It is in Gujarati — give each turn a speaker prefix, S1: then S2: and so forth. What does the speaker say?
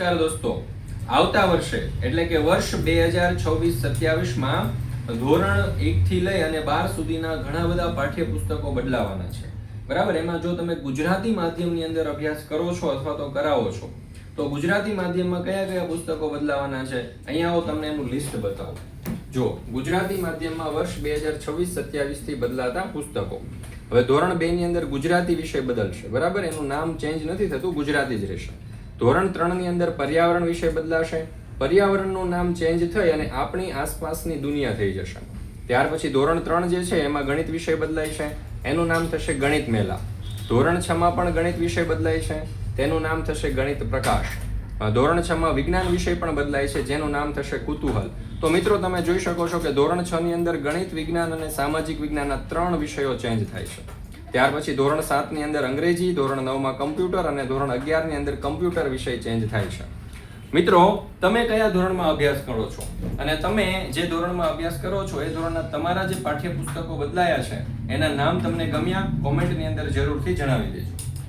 S1: નમસ્કાર દોસ્તો. આવતા વર્ષે, એટલે કે વર્ષ બે હજાર છવ્વીસ સત્યાવીસમાં ધોરણ એક થી લઈ અને બાર સુધીના ઘણા બધા પાઠ્યપુસ્તકો બદલાવાના છે. બરાબર? એમાં જો તમે ગુજરાતી માધ્યમની અંદર અભ્યાસ કરો છો અથવા તો કરાવો છો, તો ગુજરાતી માધ્યમમાં કયા કયા પુસ્તકો બદલાવાના છે? અહીંયા હું તમને એનું લિસ્ટ બતાવું. જો, ગુજરાતી માધ્યમમાં વર્ષ બે હજાર છવ્વીસ સત્યાવીસથી બદલાતા પુસ્તકો. હવે ધોરણ બે ની અંદર ગુજરાતી વિષય બદલશે. બરાબર? એનું નામ ચેન્જ નથી થતું, ગુજરાતી જ રહેશે. ધોરણ ત્રણની અંદર પર્યાવરણ વિષય બદલાશે, પર્યાવરણનું નામ ચેન્જ થઈ અને આપણી આસપાસની દુનિયા થઈ જશે. ત્યાર પછી ધોરણ ત્રણ જે છે, એમાં ગણિત વિષય બદલાય છે. એનું નામ થશે ગણિત મેલા. ધોરણ છમાં પણ ગણિત વિષય બદલાય છે. તેનું નામ થશે ગણિત પ્રકાશ. ધોરણ છમાં વિજ્ઞાન વિષય પણ બદલાય છે, જેનું નામ થશે કુતૂહલ. તો મિત્રો, તમે જોઈ શકો છો કે ધોરણ છ ની અંદર ગણિત વિજ્ઞાન અને સામાજિક વિજ્ઞાનના ત્રણ વિષયો ચેન્જ થાય છે. ત્યાર પછી ધોરણ સાતની અંદર અંગ્રેજી, ધોરણ નવમાં કમ્પ્યુટર અને ધોરણ અગિયારની અંદર કમ્પ્યુટર વિષય ચેન્જ થાય છે. મિત્રો, તમે કયા ધોરણમાં અભ્યાસ કરો છો? અને તમે જે ધોરણમાં અભ્યાસ કરો છો, એ ધોરણના તમારા જે પાઠ્યપુસ્તકો બદલાયા છે, એના નામ તમને ગમ્યા? કોમેન્ટની અંદર જરૂરથી જણાવી દેજો.